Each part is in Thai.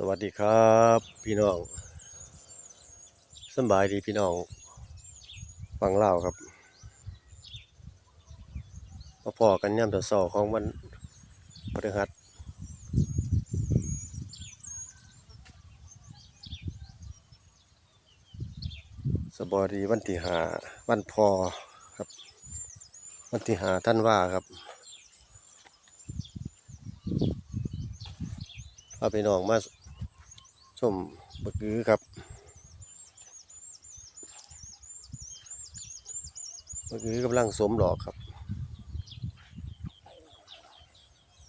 สวัสดีครับพี่น้องสบายดีพี่น้องฟังเล่าครับมาพอกันย่ำต่อสอของวันพฤหัสสบายดีวันที่หาวันพอครับ วันที่หาท่านว่าครับเอาพี่น้องมา ชมบักกือครับบักกือกำลังสวมหลอกครับ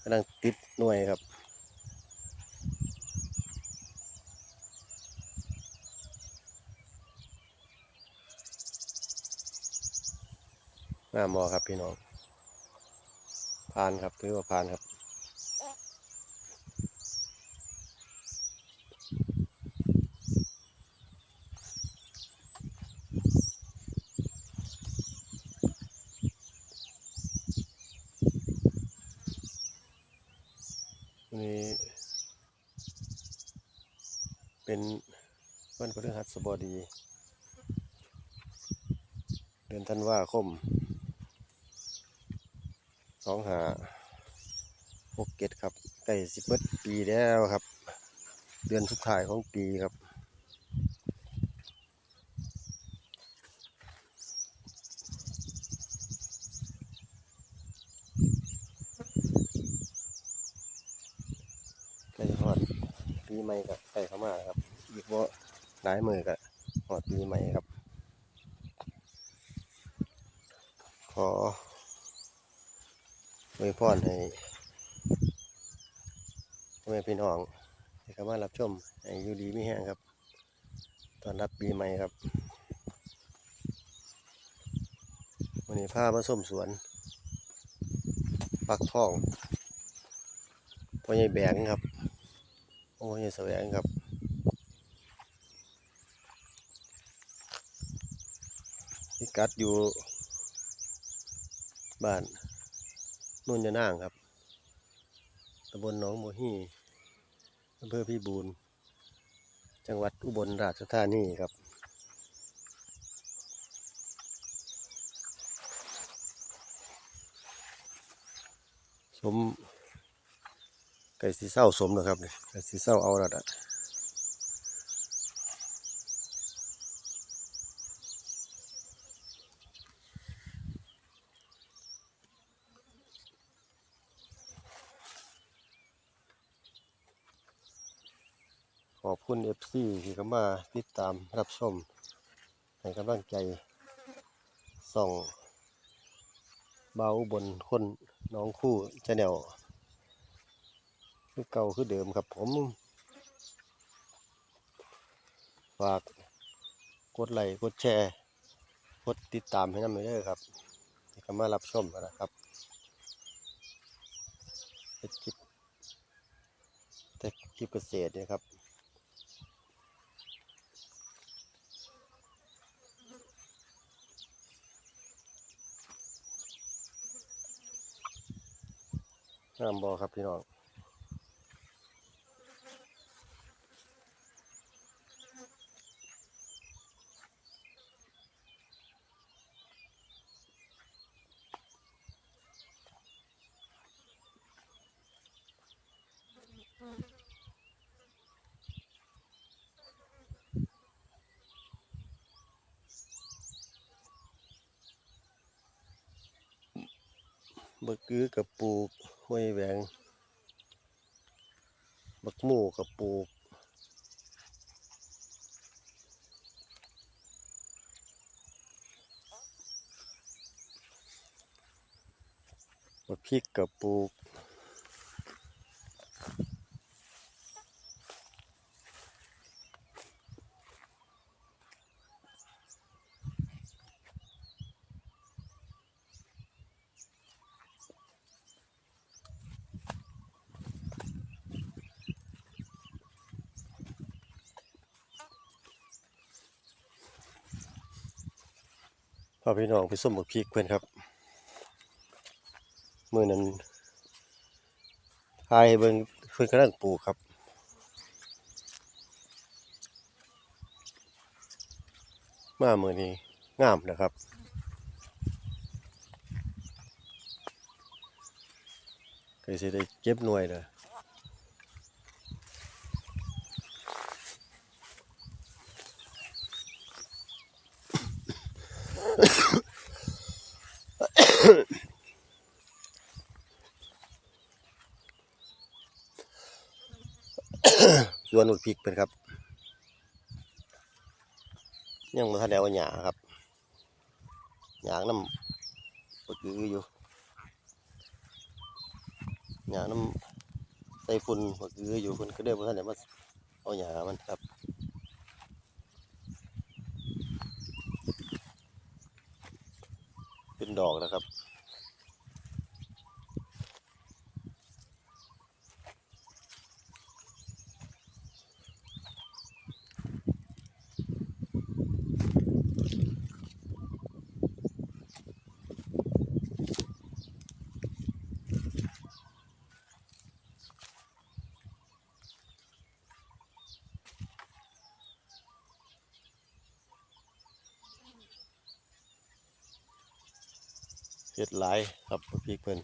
กำลังติดหน่วยครับงามบอครับพี่น้องผ่านครับถือว่าผ่านครับ นี่ เป็นวันพฤหัสบดี เดือนธันวาคมสองหาหกเจ็ดครับใกล้สิบเบิดปีแล้วครับ เดือนสุดท้ายของปีครับใกล้ฮอดปีใหม่กับใกล้เข้ามาครับ อีกว่าหลายมือกับฮอดปีใหม่ครับ ขออวยพรให้พ่อแม่พี่น้องที่เข้ามารับชมให้อยู่ดีไม่แห้งครับ ตอนรับปีใหม่ครับวันนี้พามาส้มสวน ปักทองพ่อใหญ่แบงครับพ่อใหญ่แสวงครับ กัดอยู่บ้านนุ่นยะนางครับตำบลหนองบัวฮีอำเภอพิบูลจังหวัดอุบลราชธานีครับ สมไก่สีเศร้าสมนะครับไก่สีเศร้าเอาละ อะขอบคุณเอฟซีที่เข้ามาติดตามรับชมให้กำลังใจส่องเบาบนคนน้องคู่ชาแนลคือเก่าคือเดิมครับผม ฝากกดไลค์กดแชร์กดติดตามให้น้ำไปเด้อครับที่เข้ามารับชมนะครับเป็นคลิปแต่คลิปเกษตรนี่ยครับ งามบอครับพี่น้องบักกือกับปูก ห้วยแหวง บักหมูกับปลูก บักพริกกับปลูก พ่อพี่น้องพี่ส้มบอกพี่เพื่อนครับมือนั้นทายเบิ้งเพื่อนกำลังปลูกครับมาเมื่อนี้งามนะครับก็สิได้เก็บหน่วยเลย สวนหมกพริกเป็นครับ ยังมาทันแล้วหยาครับหยางน้ำปกืออยู่หยางน้ำใส่ฝุ่นปกืออยู่คนก็ได้มาทันแล้วมาเอาหยามันครับ เป็น ดอกนะครับ เฮ็ดหลายครับพริกเพิ่น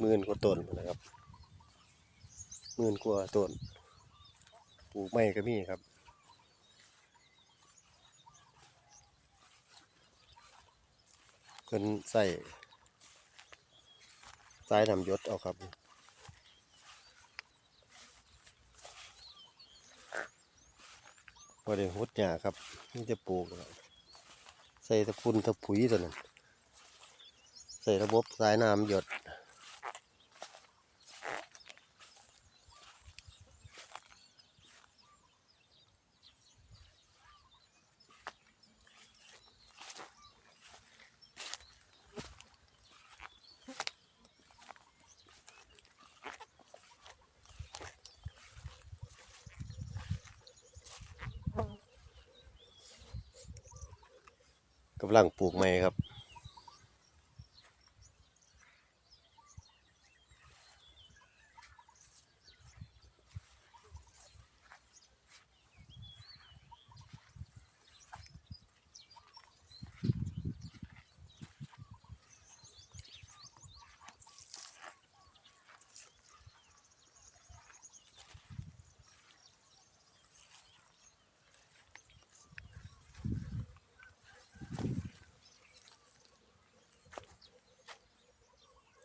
หมื่นกว่าต้นนะครับหมื่นกว่าต้นปลูกไม้ก็มีครับเพิ่นใส่สายนำยศเอาครับบ่ได้หุดหญ้าครับนี่จะปลูกครับ ใส่ตะพุนตะปุ๋ยตัวนั้นใส่ระบบสายน้ำหยด กำลังปลูกไม้ครับ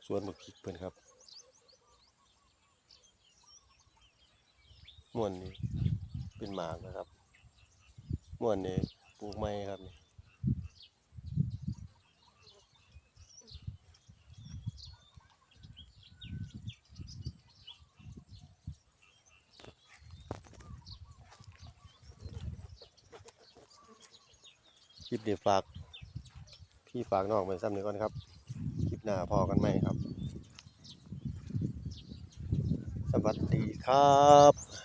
สวนบักพริกเพิ่นครับม่วนนี้เป็นหมากนะครับม่วนนี้ปลูกไม้ครับนี่คลิปนี้ฝาก พี่ฝากน้องไปซ้ำหนึ่งก่อนครับ หน้าพอกันไหมครับ สวัสดีครับ